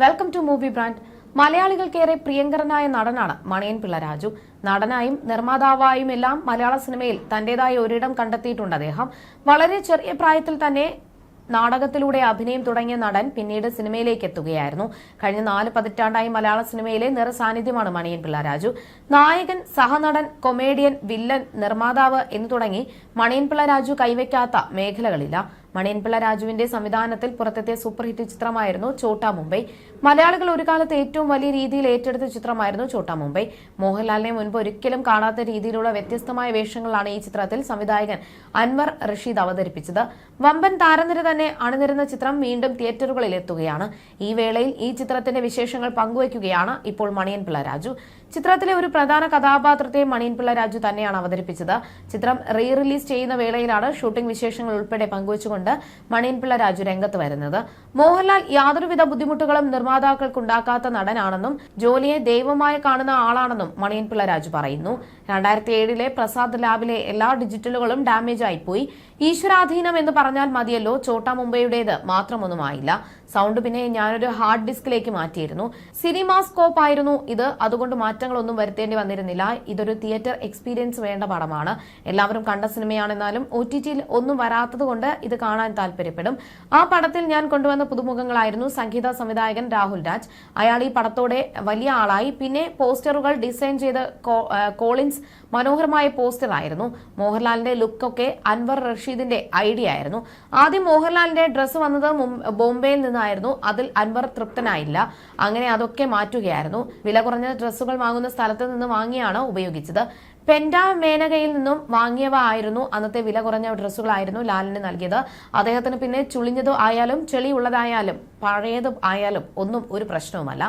Welcome to movie brand മലയാളികൾക്കേറെ പ്രിയങ്കരനായ നടനാണ് മണിയൻ പിള്ള രാജു. നടനായും നിർമ്മാതാവായും എല്ലാം മലയാള സിനിമയിൽ തന്റേതായ ഒരിടം കണ്ടെത്തിയിട്ടുണ്ട് അദ്ദേഹം. വളരെ ചെറിയ പ്രായത്തിൽ തന്നെ നാടകത്തിലൂടെ അഭിനയം തുടങ്ങിയ നടൻ പിന്നീട് സിനിമയിലേക്ക് എത്തുകയായിരുന്നു. കഴിഞ്ഞ നാല് പതിറ്റാണ്ടായി മലയാള സിനിമയിലെ നിറസാന്നിധ്യമാണ് മണിയൻ പിള്ള രാജു. നായകൻ സഹനടൻ കൊമേഡിയൻ വില്ലൻ നിർമ്മാതാവ് എന്നു തുടങ്ങി മണിയൻ പിള്ള രാജു കൈവയ്ക്കാത്ത മേഖലകളില്ല. മണിയൻപിള്ള രാജുവിന്റെ സംവിധാനത്തിൽ പുറത്തെത്തിയ സൂപ്പർ ഹിറ്റ് ചിത്രമായിരുന്നു ചോട്ടാ മുംബൈ മലയാളികൾ ഒരു കാലത്ത് ഏറ്റവും വലിയ രീതിയിൽ ഏറ്റെടുത്ത ചിത്രമായിരുന്നു ചോട്ടാ മുംബൈ മോഹൻലാലിനെ മുൻപ് ഒരിക്കലും കാണാത്ത രീതിയിലുള്ള വ്യത്യസ്തമായ വേഷങ്ങളാണ് ഈ ചിത്രത്തിൽ സംവിധായകൻ അൻവർ റഷീദ് അവതരിപ്പിച്ചത്. വമ്പൻ താരനിര തന്നെ അണിനിരുന്ന ചിത്രം വീണ്ടും തിയേറ്ററുകളിൽ എത്തുകയാണ്. ഈ വേളയിൽ ഈ ചിത്രത്തിന്റെ വിശേഷങ്ങൾ പങ്കുവയ്ക്കുകയാണ് ഇപ്പോൾ മണിയൻപിള്ള രാജു. ചിത്രത്തിലെ ഒരു പ്രധാന കഥാപാത്രത്തെ മണിയൻപിള്ള രാജു തന്നെയാണ് അവതരിപ്പിച്ചത്. ചിത്രം റീ റിലീസ് ചെയ്യുന്ന വേളയിലാണ് ഷൂട്ടിംഗ് വിശേഷങ്ങൾ ഉൾപ്പെടെ പങ്കുവച്ചുകൊണ്ട് മണിയൻപിള്ള രാജു രംഗത്ത് വരുന്നത്. മോഹൻലാൽ യാതൊരുവിധ ബുദ്ധിമുട്ടുകളും നിർമ്മാതാക്കൾക്കുണ്ടാക്കാത്ത നടനാണെന്നും ജോലിയെ ദൈവമായി കാണുന്ന ആളാണെന്നും മണിയൻപിള്ള രാജു പറയുന്നു. രണ്ടായിരത്തി ഏഴിലെ പ്രസാദ് ലാബിലെ എല്ലാ ഡിജിറ്റലുകളും ഡാമേജ് ആയിപ്പോയി. ഈശ്വരാധീനം എന്ന് പറഞ്ഞാൽ മതിയല്ലോ ചോട്ടാ മുംബൈയുടേത് മാത്രമൊന്നുമായില്ല സൗണ്ട് പിന്നെ ഞാനൊരു ഹാർഡ് ഡിസ്കിലേക്ക് മാറ്റിയിരുന്നു. സിനിമാ സ്കോപ്പ് ആയിരുന്നു ഇത്. അതുകൊണ്ട് മാറ്റങ്ങളൊന്നും വരുത്തേണ്ടി വന്നിരുന്നില്ല. ഇതൊരു തിയേറ്റർ എക്സ്പീരിയൻസ് വേണ്ട പടമാണ്. എല്ലാവരും കണ്ട സിനിമയാണെന്നാലും ഒ ടി ടിയിൽ ഒന്നും വരാത്തത് കൊണ്ട് ഇത് കാണാൻ താല്പര്യപ്പെടും. ആ പടത്തിൽ ഞാൻ കൊണ്ടുവന്ന പുതുമുഖങ്ങളായിരുന്നു സംഗീത സംവിധായകൻ രാഹുൽ രാജ്. അയാൾ ഈ പടത്തോടെ വലിയ ആളായി. പിന്നെ പോസ്റ്ററുകൾ ഡിസൈൻ ചെയ്ത് കോളിൻസ് മനോഹരമായ പോസ്റ്റർ ആയിരുന്നു മോഹൻലാലിന്റെ ലുക്കൊക്കെ അൻവർ റഷീദിന്റെ ഐഡിയ ആയിരുന്നു. ആദ്യം മോഹൻലാലിന്റെ ഡ്രസ്സ് വന്നത് ബോംബെയിൽ ബോംബെയിൽ നിന്നായിരുന്നു അതിൽ അൻവർ തൃപ്തനായില്ല. അങ്ങനെ അതൊക്കെ മാറ്റുകയായിരുന്നു. വില കുറഞ്ഞ ഡ്രസ്സുകൾ വാങ്ങുന്ന സ്ഥലത്ത് നിന്ന് വാങ്ങിയാണ് ഉപയോഗിച്ചത്. പെൻഡ മേനകയിൽ നിന്നും വാങ്ങിയവ ആയിരുന്നു അന്നത്തെ വില കുറഞ്ഞ ഡ്രസ്സുകളായിരുന്നു ലാലിന് നൽകിയത്. അദ്ദേഹത്തിന് പിന്നെ ചുളിഞ്ഞത് ആയാലും ചെളിയുള്ളതായാലും പഴയത് ആയാലും ഒന്നും ഒരു പ്രശ്നവുമല്ല.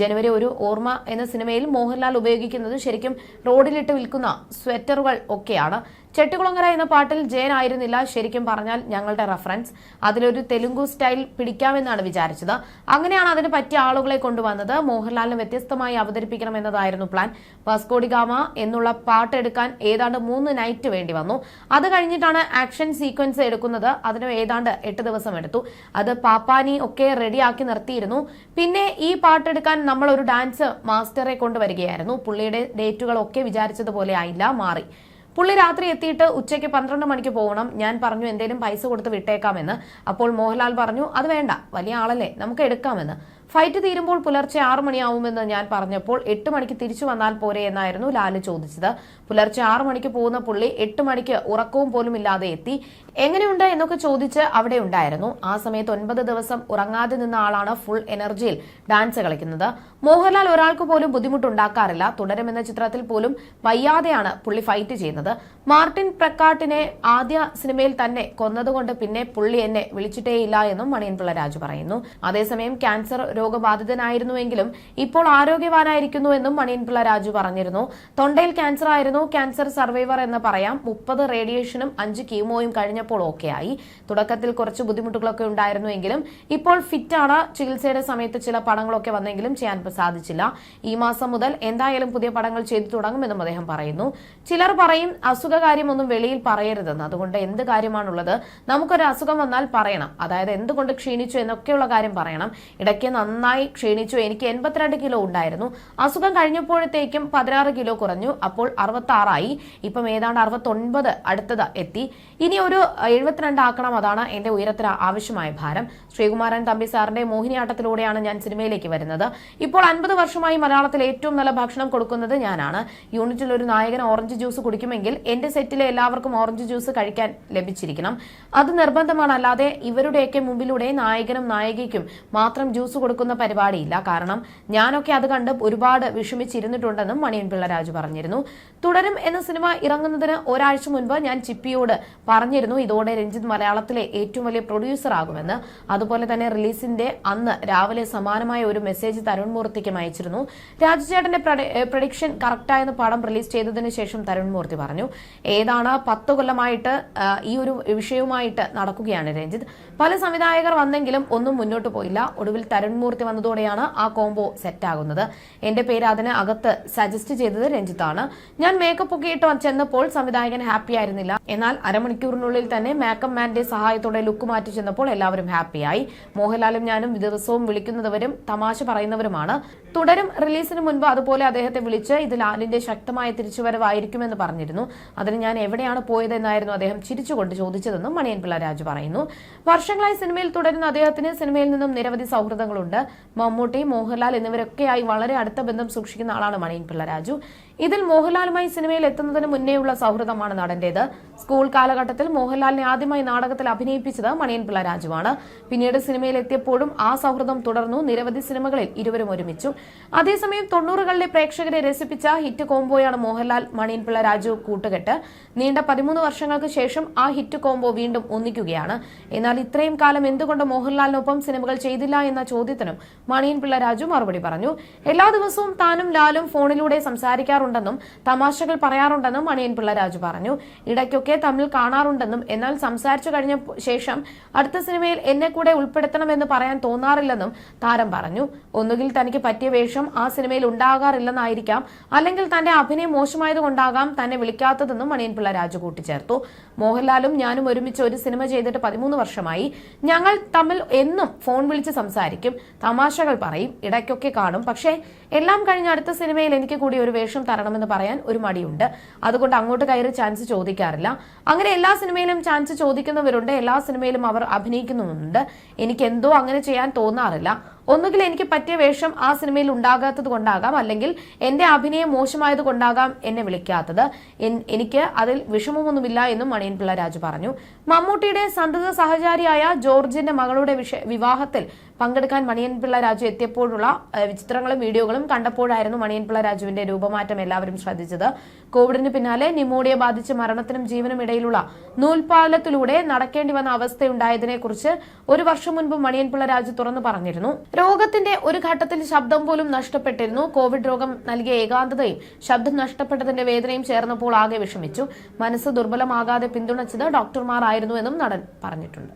ജനുവരി ഒരു ഓർമ്മ എന്ന സിനിമയിൽ മോഹൻലാൽ ഉപയോഗിക്കുന്നത് ശരിക്കും റോഡിലിട്ട് വിൽക്കുന്ന സ്വെറ്ററുകൾ ഒക്കെയാണ്. ചെട്ടികുളങ്ങര എന്ന പാട്ടിൽ ജയൻ ആയിരുന്നില്ല ശരിക്കും പറഞ്ഞാൽ ഞങ്ങളുടെ റെഫറൻസ് അതിലൊരു തെലുങ്കു സ്റ്റൈൽ പിടിക്കാമെന്നാണ് വിചാരിച്ചത്. അങ്ങനെയാണ് അതിന് പറ്റിയ ആളുകളെ കൊണ്ടുവന്നത്. മോഹൻലാലിന് വ്യത്യസ്തമായി അവതരിപ്പിക്കണം എന്നതായിരുന്നു പ്ലാൻ വാസ്കോഡിഗാമ എന്നുള്ള പാട്ട് എടുക്കാൻ ഏതാണ്ട് മൂന്ന് നൈറ്റ് വേണ്ടി വന്നു. അത് കഴിഞ്ഞിട്ടാണ് ആക്ഷൻ സീക്വൻസ് എടുക്കുന്നത്. അതിന് ഏതാണ്ട് എട്ട് ദിവസം എടുത്തു. അത് പാപ്പാനി ഒക്കെ റെഡിയാക്കി നിർത്തിയിരുന്നു. പിന്നെ ഈ പാട്ടെടുക്കാൻ നമ്മൾ ഒരു ഡാൻസ് മാസ്റ്ററെ കൊണ്ടുവരികയായിരുന്നു. പുള്ളിയുടെ ഡേറ്റുകളൊക്കെ വിചാരിച്ചതുപോലെ ആയില്ല മാറി. പുള്ളി രാത്രി എത്തിയിട്ട് ഉച്ചയ്ക്ക് പന്ത്രണ്ട് മണിക്ക് പോകണം. ഞാൻ പറഞ്ഞു എന്തേലും പൈസ കൊടുത്ത് വിട്ടേക്കാമെന്ന്. അപ്പോൾ മോഹൻലാൽ പറഞ്ഞു അത് വേണ്ട വലിയ ആളല്ലേ നമുക്ക് എടുക്കാമെന്ന്. ഫൈറ്റ് തീരുമ്പോൾ പുലർച്ചെ ആറു മണിയാവുമെന്ന് ഞാൻ പറഞ്ഞപ്പോൾ എട്ട് മണിക്ക് തിരിച്ചു വന്നാൽ പോരെ എന്നായിരുന്നു ലാൽ ചോദിച്ചത്. പുലർച്ചെ ആറു മണിക്ക് പോകുന്ന പുള്ളി എട്ട് മണിക്ക് ഉറക്കവും പോലും ഇല്ലാതെ എത്തി. എങ്ങനെയുണ്ട് എന്നൊക്കെ ചോദിച്ച് അവിടെ ഉണ്ടായിരുന്നു. ആ സമയത്ത് ഒൻപത് ദിവസം ഉറങ്ങാതെ നിന്ന ആളാണ് ഫുൾ എനർജിയിൽ ഡാൻസ് കളിക്കുന്നത്. മോഹൻലാൽ ഒരാൾക്ക് പോലും ബുദ്ധിമുട്ടുണ്ടാക്കാറില്ല. തുടരുമെന്ന ചിത്രത്തിൽ പോലും വയ്യാതെയാണ് പുള്ളി ഫൈറ്റ് ചെയ്യുന്നത്. മാർട്ടിൻ പ്രക്കാട്ടിനെ ആദ്യ സിനിമയിൽ തന്നെ കൊന്നതുകൊണ്ട് പിന്നെ പുള്ളി എന്നെ വിളിച്ചിട്ടേയില്ല എന്നും മണിയൻപിള്ള രാജു പറയുന്നു. അതേസമയം ക്യാൻസർ രോഗബാധിതനായിരുന്നുവെങ്കിലും ഇപ്പോൾ ആരോഗ്യവാനായിരിക്കുന്നു എന്നും മണിയൻപിള്ള രാജു പറഞ്ഞിരുന്നു. തൊണ്ടയിൽ ക്യാൻസർ ആയിരുന്നു. ക്യാൻസർ സർവൈവർ എന്ന് പറയാം. മുപ്പത് റേഡിയേഷനും അഞ്ച് കീമോയും കഴിഞ്ഞപ്പോൾ ആയി. തുടക്കത്തിൽ കുറച്ച് ബുദ്ധിമുട്ടുകളൊക്കെ ഉണ്ടായിരുന്നുവെങ്കിലും ഇപ്പോൾ ഫിറ്റാണ് ചികിത്സയുടെ സമയത്ത് ചില പടങ്ങളൊക്കെ വന്നെങ്കിലും ചെയ്യാൻ സാധിച്ചില്ല. ഈ മാസം മുതൽ എന്തായാലും പുതിയ പടങ്ങൾ ചെയ്തു തുടങ്ങുമെന്നും അദ്ദേഹം പറയുന്നു. ചിലർ പറയും അസുഖകാര്യമൊന്നും വെളിയിൽ പറയരുതെന്ന്. അതുകൊണ്ട് എന്ത് കാര്യമാണുള്ളത്? നമുക്കൊരു അസുഖം വന്നാൽ പറയണം. അതായത് എന്തുകൊണ്ട് ക്ഷീണിച്ചു എന്നൊക്കെയുള്ള കാര്യം പറയണം. ഇടയ്ക്ക് നന്നായി ക്ഷീണിച്ചു. എനിക്ക് എൺപത്തിരണ്ട് കിലോ ഉണ്ടായിരുന്നു. അസുഖം കഴിഞ്ഞപ്പോഴത്തേക്കും പതിനാറ് കിലോ കുറഞ്ഞു. അപ്പോൾ അറുപത്തി ആറായി ഇപ്പം ഏതാണ്ട് അറുപത്തൊൻപത് അടുത്തത് എത്തി. ഇനി ഒരു എഴുപത്തിരണ്ട് ആക്കണം. അതാണ് എന്റെ ഉയരത്തിന് ആവശ്യമായ ഭാരം. ശ്രീകുമാരൻ തമ്പി സാറിന്റെ മോഹിനിയാട്ടത്തിലൂടെയാണ് ഞാൻ സിനിമയിലേക്ക് വരുന്നത്. ഇപ്പോൾ അൻപത് വർഷമായി മലയാളത്തിൽ ഏറ്റവും നല്ല ഭക്ഷണം കൊടുക്കുന്നത് ഞാനാണ്. യൂണിറ്റിൽ ഒരു നായകൻ ഓറഞ്ച് ജ്യൂസ് കുടിക്കുമെങ്കിൽ എന്റെ സെറ്റിലെ എല്ലാവർക്കും ഓറഞ്ച് ജ്യൂസ് കഴിക്കാൻ ലഭിച്ചിരിക്കണം. അത് നിർബന്ധമാണ്. അല്ലാതെ ഇവരുടെയൊക്കെ മുമ്പിലൂടെ നായകനും നായികയ്ക്കും മാത്രം ജ്യൂസ് കൊടുക്കുന്ന പരിപാടിയില്ല. കാരണം ഞാനൊക്കെ അത് കണ്ട് ഒരുപാട് വിഷമിച്ചിരുന്നിട്ടുണ്ടെന്നും മണിയൻപിള്ള രാജു പറഞ്ഞിരുന്നു. തുടരും എന്ന സിനിമ ഇറങ്ങുന്നതിന് ഒരാഴ്ച മുൻപ് ഞാൻ ചിപ്പിയോട് പറഞ്ഞിരുന്നു. ഇതോടെ രഞ്ജിത്ത് മലയാളത്തിലെ ഏറ്റവും വലിയ പ്രൊഡ്യൂസർ ആകുമെന്ന്. അതുപോലെ തന്നെ റിലീസിന്റെ അന്ന് രാവിലെ സമാനമായ ഒരു മെസ്സേജ് തരുൺ മൂർത്തിക്കും അയച്ചിരുന്നു. രാജുചേട്ടന്റെ പ്രഡിക്ഷൻ കറക്റ്റായെന്ന് പടം റിലീസ് ചെയ്തതിനു ശേഷം തരുൺ മൂർത്തി പറഞ്ഞു. ഏതാണ് പത്ത് കൊല്ലമായിട്ട് ഈ ഒരു വിഷയവുമായിട്ട് നടക്കുകയാണ് രഞ്ജിത്ത്. പല സംവിധായകർ വന്നെങ്കിലും ഒന്നും മുന്നോട്ട് പോയില്ല. ഒടുവിൽ തരുൺ ശ്രീമൂർത്തി വന്നതോടെയാണ് ആ കോംബോ സെറ്റാകുന്നത്. എന്റെ പേര് അതിന് അകത്ത് സജസ്റ്റ് ചെയ്തത് രഞ്ജിത്താണ്. ഞാൻ മേക്കപ്പ് ഒക്കെ ഇട്ട് ചെന്നപ്പോൾ സംവിധായകൻ ഹാപ്പി ആയിരുന്നില്ല. എന്നാൽ അരമണിക്കൂറിനുള്ളിൽ തന്നെ മേക്കപ്പ് മാന്റെ സഹായത്തോടെ ലുക്ക് മാറ്റി ചെന്നപ്പോൾ എല്ലാവരും ഹാപ്പിയായി മോഹൻലാലും ഞാനും ദിവസവും വിളിക്കുന്നവരും തമാശ പറയുന്നവരുമാണ്. തുടരും റിലീസിന് മുൻപ് അതുപോലെ അദ്ദേഹത്തെ വിളിച്ച് ഇത് ലാലിന്റെ ശക്തമായ തിരിച്ചുവരവായിരിക്കുമെന്ന് പറഞ്ഞിരുന്നു. അതിന് ഞാൻ എവിടെയാണ് പോയതെന്നായിരുന്നു അദ്ദേഹം ചിരിച്ചുകൊണ്ട് ചോദിച്ചതെന്നും മണിയൻ പിള്ള രാജു പറയുന്നു. വർഷങ്ങളായി സിനിമയിൽ തുടരുന്ന അദ്ദേഹത്തിന് സിനിമയിൽ നിന്നും നിരവധി സൗഹൃദങ്ങളുണ്ട്. മമ്മൂട്ടി മോഹൻലാൽ എന്നിവരൊക്കെയായി വളരെ അടുത്ത ബന്ധം സൂക്ഷിക്കുന്ന ആളാണ് മണിയൻ പിള്ള രാജു. ഇതിൽ മോഹൻലാലുമായി സിനിമയിൽ എത്തുന്നതിന് മുന്നേയുള്ള സൗഹൃദമാണ് നടന്റേത്. സ്കൂൾ കാലഘട്ടത്തിൽ മോഹൻലാലിനെ ആദ്യമായി നാടകത്തിൽ അഭിനയിപ്പിച്ചത് മണിയൻ പിള്ള രാജുവാണ്. പിന്നീട് സിനിമയിൽ എത്തിയപ്പോഴും ആ സൗഹൃദം തുടർന്നു. നിരവധി സിനിമകളിൽ ഇരുവരും ഒരുമിച്ചു. അതേസമയം തൊണ്ണൂറുകളിലെ പ്രേക്ഷകരെ രസിപ്പിച്ച ഹിറ്റ് കോംബോയാണ് മോഹൻലാൽ മണിയൻ പിള്ള രാജു കൂട്ടുകെട്ട്. നീണ്ട പതിമൂന്ന് വർഷങ്ങൾക്ക് ശേഷം ആ ഹിറ്റ് കോംബോ വീണ്ടും ഒന്നിക്കുകയാണ്. എന്നാൽ ഇത്രയും കാലം എന്തുകൊണ്ട് മോഹൻലാലിനൊപ്പം സിനിമകൾ ചെയ്തില്ല എന്ന ചോദ്യത്തിനും മണിയൻ പിള്ള രാജു മറുപടി പറഞ്ഞു. എല്ലാ ദിവസവും താനും ലാലും ഫോണിലൂടെ സംസാരിക്കാറുണ്ടെന്നും തമാശകൾ പറയാറുണ്ടെന്നും മണിയൻപിള്ള രാജു പറഞ്ഞു. ഇടയ്ക്കൊക്കെ തമ്മിൽ കാണാറുണ്ടെന്നും എന്നാൽ സംസാരിച്ചു കഴിഞ്ഞ ശേഷം അടുത്ത സിനിമയിൽ എന്നെ കൂടെ ഉൾപ്പെടുത്തണമെന്ന് പറയാൻ തോന്നാറില്ലെന്നും താരം പറഞ്ഞു. ഒന്നുകിൽ തനിക്ക് പറ്റിയ വേഷം ആ സിനിമയിൽ ഉണ്ടാകാറില്ലെന്നായിരിക്കാം അല്ലെങ്കിൽ തന്റെ അഭിനയം മോശമായതുകൊണ്ടാകാം തന്നെ വിളിക്കാത്തതെന്നും മണിയൻപിള്ള രാജു കൂട്ടിച്ചേർത്തു. മോഹൻലാലും ഞാനും ഒരുമിച്ച് ഒരു സിനിമ ചെയ്തിട്ട് പതിമൂന്ന് വർഷമായി. ഞങ്ങൾ തമ്മിൽ എന്നും ഫോൺ വിളിച്ച് സംസാരിക്കും തമാശകൾ പറയും ഇടയ്ക്കൊക്കെ കാണും. പക്ഷേ എല്ലാം കഴിഞ്ഞ അടുത്ത സിനിമയിൽ എനിക്ക് കൂടി ഒരു വേഷം തരണമെന്ന് പറയാൻ ഒരു മടിയുണ്ട്. അതുകൊണ്ട് അങ്ങോട്ട് കയറി ചാൻസ് ചോദിക്കാറില്ല. അങ്ങനെ എല്ലാ സിനിമയിലും ചാൻസ് ചോദിക്കുന്നവരുണ്ട്. എല്ലാ സിനിമയിലും അവർ അഭിനയിക്കുന്നുമുണ്ട്. എനിക്ക് എന്തോ അങ്ങനെ ചെയ്യാൻ തോന്നാറില്ല. ഒന്നുകിൽ എനിക്ക് പറ്റിയ വേഷം ആ സിനിമയിൽ ഉണ്ടാകാത്തത് കൊണ്ടാകാം. അല്ലെങ്കിൽ എന്റെ അഭിനയം മോശമായത് കൊണ്ടാകാം എന്നെ വിളിക്കാത്തത്. എനിക്ക് അതിൽ വിഷമമൊന്നുമില്ല എന്നും മണിയൻ പിള്ള രാജു പറഞ്ഞു. മമ്മൂട്ടിയുടെ സന്തത സഹചാരിയായ ജോർജിന്റെ മകളുടെ വിവാഹത്തിൽ പങ്കെടുക്കാൻ മണിയൻ പിള്ള രാജു എത്തിയപ്പോഴുള്ള ചിത്രങ്ങളും വീഡിയോകളും കണ്ടപ്പോഴായിരുന്നു മണിയൻ പിള്ള രാജുവിന്റെ രൂപമാറ്റം എല്ലാവരും ശ്രദ്ധിച്ചത്. കോവിഡിന് പിന്നാലെ നിമോണിയ ബാധിച്ച് മരണത്തിനും ജീവനും ഇടയിലുള്ള നൂൽപാലത്തിലൂടെ നടക്കേണ്ടി വന്ന അവസ്ഥയുണ്ടായതിനെ കുറിച്ച് ഒരു വർഷം മുൻപ് മണിയൻ പിള്ള രാജു തുറന്നു പറഞ്ഞിരുന്നു. രോഗത്തിന്റെ ഒരു ഘട്ടത്തിൽ ശബ്ദം പോലും നഷ്ടപ്പെട്ടിരുന്നു. കോവിഡ് രോഗം നൽകിയ ഏകാന്തതയും ശബ്ദം നഷ്ടപ്പെട്ടതിന്റെ വേദനയും ചേർന്നപ്പോൾ ആകെ വിഷമിച്ചു. മനസ്സ് ദുർബലമാകാതെ പിന്തുണച്ചത് എന്നും നടൻ പറഞ്ഞിട്ടുണ്ട്.